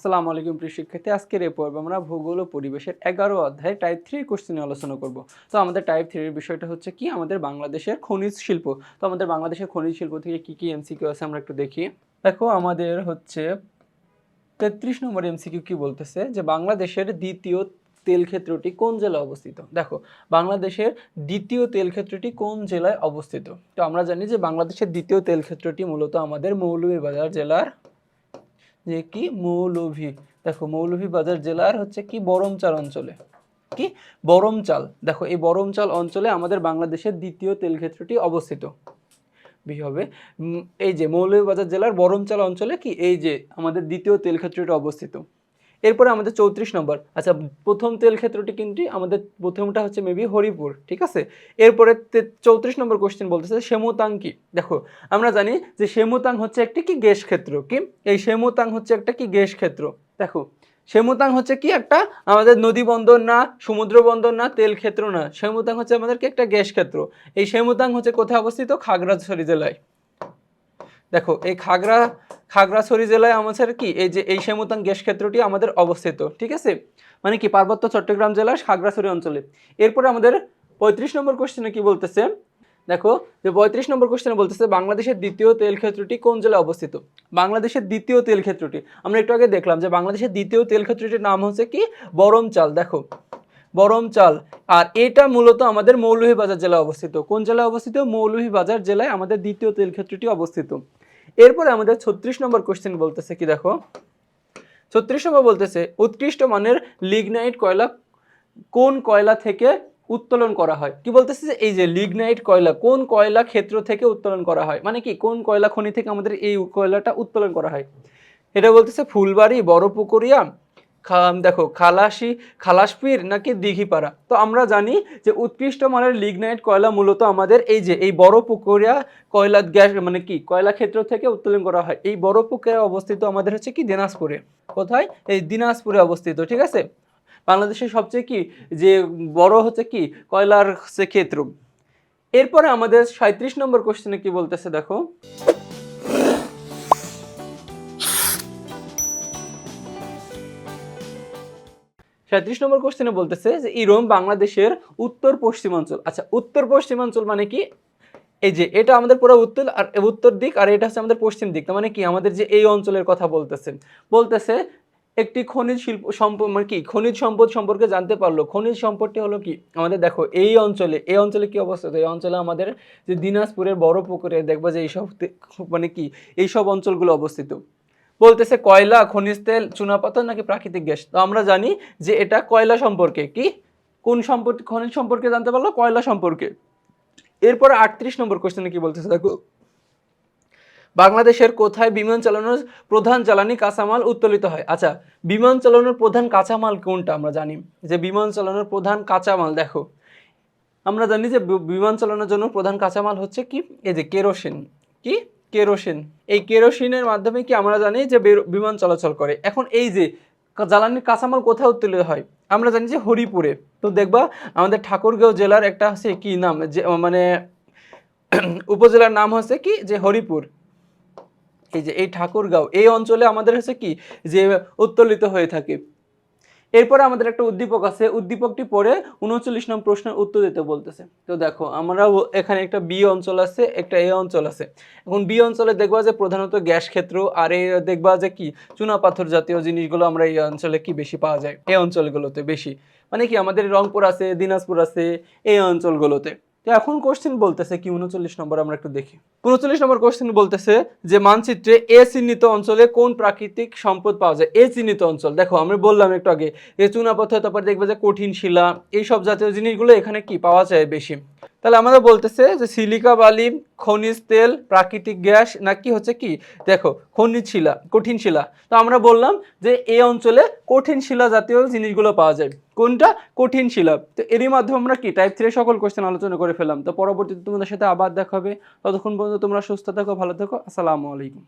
আসসালামু আলাইকুম প্রিয় শিক্ষার্থী, আজকের এই পর্বে আমরা ভূগোল ও পরিবেশের এগারো অধ্যায় টাইপ থ্রি কোশ্চেন আলোচনা করব। তো আমাদের টাইপ থ্রির বিষয়টা হচ্ছে কি? আমাদের বাংলাদেশের খনিজ শিল্প। তো আমাদের বাংলাদেশের খনিজ শিল্প থেকে কি কি এমসিকিউ আছে আমরা একটু দেখি। দেখো, আমাদের হচ্ছে তেত্রিশ নম্বর এমসিকিউ কি বলতেছে? যে বাংলাদেশের দ্বিতীয় তেল ক্ষেত্রটি কোন জেলায় অবস্থিত? দেখো, বাংলাদেশের দ্বিতীয় তেল ক্ষেত্রটি কোন জেলায় অবস্থিত? তো আমরা জানি যে বাংলাদেশের দ্বিতীয় তেল ক্ষেত্রটি মূলত আমাদের মৌলভীবাজার জেলার যে কি মৌলভি। দেখো মৌলভীবাজার জেলার হচ্ছে কি বরমচাল অঞ্চলে। কি? বরমচাল। দেখো, এই বরমচাল অঞ্চলে আমাদের বাংলাদেশের দ্বিতীয় তেল ক্ষেত্রটি অবস্থিত হবে? এই যে মৌলভীবাজার জেলার বরমচাল অঞ্চলে কি? এই যে আমাদের দ্বিতীয় তেল ক্ষেত্রটি অবস্থিত। এরপরে আমাদের চৌত্রিশ নম্বর। আচ্ছা প্রথম তেল ক্ষেত্রটি কিন্তু আমাদের প্রথমটা হচ্ছে মেবি হরিপুর, ঠিক আছে? এরপরে চৌত্রিশ নম্বর কোশ্চেন বলতেছে সেমুতাং কি? দেখো, আমরা জানি যে সেমুতাং হচ্ছে একটি কি গ্যাস ক্ষেত্র, কি? এই সেমুতাং হচ্ছে একটা কি গ্যাস ক্ষেত্র? দেখো, সেমুতাং হচ্ছে কি একটা আমাদের নদী বন্দর না, সমুদ্র বন্দর না, তেল ক্ষেত্র না। সেমুতাং হচ্ছে আমাদের কি একটা গ্যাস ক্ষেত্র। এই সেমুতাং হচ্ছে কোথায় অবস্থিত? খাগড়াছড়ি জেলায়। দেখো, এই খাগড়া, খাগড়াছড়ি জেলায় আমাদের কি, এই যে এই সেমুতাং গ্যাস ক্ষেত্রটি আমাদের অবস্থিত, ঠিক আছে? মানে কি, পার্বত্য চট্টগ্রাম জেলার খাগড়াছড়ি অঞ্চলে। এরপরে আমাদের পঁয়ত্রিশ নম্বর কোশ্চেনে কি বলতেছে? দেখো, যে পঁয়ত্রিশ নম্বর কোশ্চেনে বলতেছে, বাংলাদেশের দ্বিতীয় তেল ক্ষেত্রটি কোন জেলায় অবস্থিত? বাংলাদেশের দ্বিতীয় তেল ক্ষেত্রটি। আমরা একটু আগে দেখলাম যে বাংলাদেশের দ্বিতীয় তেল ক্ষেত্রটির নাম হচ্ছে কি? বরমচাল, দেখো। বরমচাল, আর এটা মূলত আমাদের মৌলভীবাজার জেলায় অবস্থিত। কোন জেলায় অবস্থিত? মৌলভীবাজার জেলায় আমাদের দ্বিতীয় তেল ক্ষেত্রটি অবস্থিত। এরপরে আমাদের ছত্রিশ নম্বর কোশ্চেন বলতেছে কি দেখো? ছত্রিশ নম্বর বলতেছে, উৎকৃষ্ট মানের লিগনাইট কয়লা কোন কয়লা থেকে উত্তোলন করা হয়? কি বলতেছে যে, এই যে লিগনাইট কয়লা, কোন কয়লা ক্ষেত্র থেকে উত্তোলন করা হয়? মানে কি, কোন কয়লা খনি থেকে আমাদের এই কয়লাটা উত্তোলন করা হয়? এটা বলতেছে, ফুলবাড়ি বড় পুকুরিয়া দেখো, খালাসি, খালাসপির নাকি দিঘিপাড়া? তো আমরা জানি যে উৎকৃষ্ট মানের লিগনাইট কয়লা মূলত আমাদের এই যে, এই বড় পুকুরিয়া কয়লা গ্যাস মানে কি, কয়লা ক্ষেত্র থেকে উত্তোলন করা হয়। এই বড় পুকুরিয়া অবস্থিত আমাদের হচ্ছে কি, দিনাজপুরে। কোথায়? এই দিনাজপুরে অবস্থিত, ঠিক আছে? বাংলাদেশের সবচেয়ে কি, যে বড় হচ্ছে কি, কয়লার ক্ষেত্র। এরপরে আমাদের সাঁত্রিশ নম্বর কোশ্চেনে কি বলতেছে, দেখো। সাঁত্রিশ নম্বর কোশ্চেনে বলতেছে যে ইরোম বাংলাদেশের উত্তর পশ্চিমাঞ্চল। আচ্ছা উত্তর পশ্চিমাঞ্চল মানে কি? এই যে এটা আমাদের পুরো উত্তর আর উত্তর দিক আর এটা হচ্ছে আমাদের পশ্চিম দিক। মানে কি? আমাদের যে এই অঞ্চলের কথা বলতেছেন বলতেছে একটি খনিজ শিল্প সম্পদ মানে কি? খনিজ সম্পদ সম্পর্কে জানতে পারল। খনিজ সম্পদটি হলো কি? আমাদের দেখো, এই অঞ্চলে এই অঞ্চলে কি অবস্থিত এই অঞ্চলে আমাদের যে দিনাজপুরের বড় পুকুরে দেখবা যে এইসব মানে কি? এইসব অঞ্চলগুলো অবস্থিত। বলতেছে কয়লা, খনিজ তেল চুনাপাথর নাকি প্রাকৃতিক গ্যাস? তো আমরা জানি যে এটা কয়লা সম্পর্কে। কি? কোন সম্পর্কে, খনিজ সম্পর্কে জানতে পারল? কয়লা সম্পর্কে। এরপর আটত্রিশ নম্বর কোশ্চেনে কি বলতেছে? দেখো, বাংলাদেশের কোথায় বিমান চালানোর প্রধান জ্বালানি কাঁচামাল উত্তোলিত হয়? আচ্ছা বিমান চালানোর প্রধান কাঁচামাল কোনটা? আমরা জানি যে বিমান চালানোর প্রধান কাঁচামাল, দেখো। আমরা জানি যে বিমান চালানোর জন্য প্রধান কাঁচামাল হচ্ছে কি? এই যে কেরোসিন। কি? কেরোসিন। এই কেরোসিনের মাধ্যমে কি আমরা জানি যে বিমান চলাচল করে? এখন এই যে জ্বালানির কাঁচামাল কোথায় উত্তোলিত হয়? আমরা জানি যে হরিপুরে। তো দেখবা আমাদের ঠাকুরগাঁও জেলার একটা আছে কি নাম? যে মানে উপজেলার নাম হচ্ছে কি? যে হরিপুর। এই যে এই ঠাকুরগাঁও। এই অঞ্চলে আমাদের হচ্ছে কি? যে উত্তোলিত হয়ে থাকে। এরপরে আমাদের একটা উদ্দীপক আছে। উদ্দীপকটি পরে উনচল্লিশ নম্বর প্রশ্নের উত্তর দিতে বলতেছে। তো দেখো আমরা এখানে একটা বি অঞ্চল আছে, একটা এ অঞ্চল আছে। এখন বি অঞ্চলে দেখবা যে প্রধানত গ্যাস ক্ষেত্র, আর এ দেখবা যে কি? চুনাপাথর জাতীয় জিনিসগুলো আমরা এই অঞ্চলে কি বেশি পাওয়া যায়? এই অঞ্চলগুলোতে বেশি। মানে কি? আমাদের রংপুর আছে, দিনাজপুর আছে এই অঞ্চলগুলোতে। তো এখন কোশ্চেন বলতেছে কি, উনচল্লিশ নম্বর আমরা একটু দেখি। উনচল্লিশ নম্বর কোশ্চেন বলতেছে যে মানচিত্রে এ চিহ্নিত অঞ্চলে কোন প্রাকৃতিক সম্পদ পাওয়া যায়? এ চিহ্নিত অঞ্চল। দেখো, আমি বললাম একটু আগে, এ চুনাপথ, তারপর দেখবে যে কঠিন শিলা এই সব জাতীয় জিনিসগুলো এখানে কি পাওয়া যায় বেশি? তাহলে আমাদের বলতেছে যে সিলিকা বালি, খনিজ তেল, প্রাকৃতিক গ্যাস নাকি হচ্ছে কি? দেখো, খনিজ শিলা, কঠিন শিলা। তো আমরা বললাম যে এই অঞ্চলে কঠিন শিলা জাতীয় জিনিসগুলো পাওয়া যায়। কোনটা? কঠিন শিলা। তো এরই মাধ্যমে আমরা কি? টাইপ থ্রি সকল কোশ্চেন আলোচনা করে ফেলাম তো পরবর্তীতে তোমাদের সাথে আবার দেখা হবে। ততক্ষণ পর্যন্ত তোমরা সুস্থ থাকো, ভালো থাকো। আসসালামু আলাইকুম।